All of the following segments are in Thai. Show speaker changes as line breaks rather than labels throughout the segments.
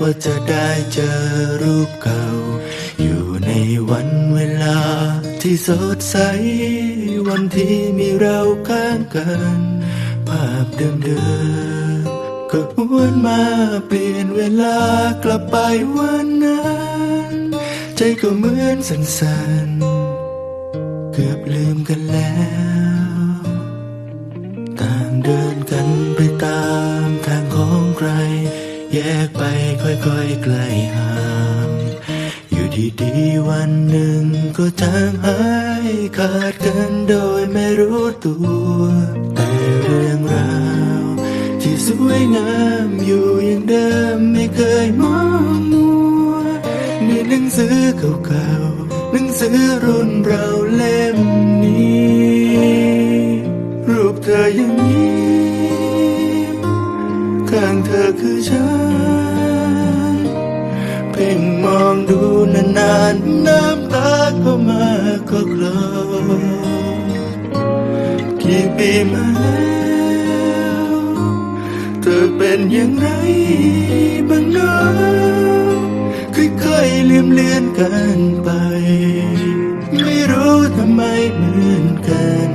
ว่าจะได้เจอรูปเก่า อยู่ในวันเวลาที่สดใส วันที่มีเราข้างกัน ภาพเดิมๆก็หวนมาเปลี่ยนเวลากลับไปวันนั้น ใจก็เหมือนสั่นๆ เกือบลืมกันแล้วต่างเดินกันไปตามทางของใคร แยกไปค่อยๆไกลห่างอยู่ดีๆวันหนึ่งก็จางหายขาดกันโดยไม่รู้ตัว แต่เรื่องราวที่สวยงามอยู่อย่างเดิมไม่เคยมองมัวในหนังสือเก่าๆหนังสือรุ่นเราเล่มนี้ รูปเธอยังยิ้มข้างเธอคือฉัน เพ่งมองดูนานๆ น้ำตาก็มาก็กลอกี่ปีมาแล้วเธอเป็นอย่างไรบ้างนะค่อยๆลืมเลือนกันไป ไม่รู้ทำไมเหมือนกัน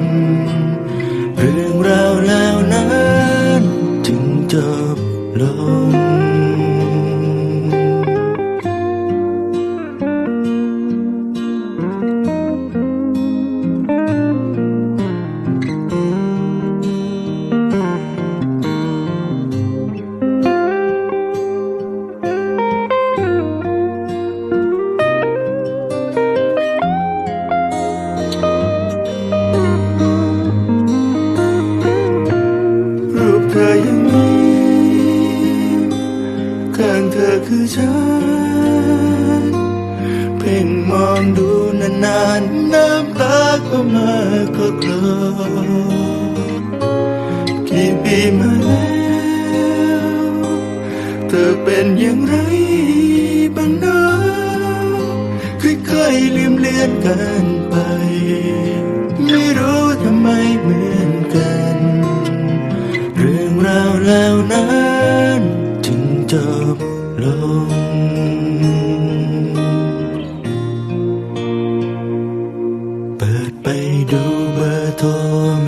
านน้ำตาก็มาก็กลอกี่ปีมาแล้วเธอเป็นอย่างไรบ้างนะค่อยๆลืมเลือนกันไป ไม่รู้ทำไมเหมือนกัน เรื่องราวแล้วนั้นจึงจบ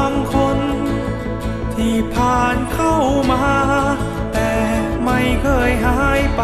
างค
น ที่ผ่านเข้ามา แต่ไม่เคยหายไป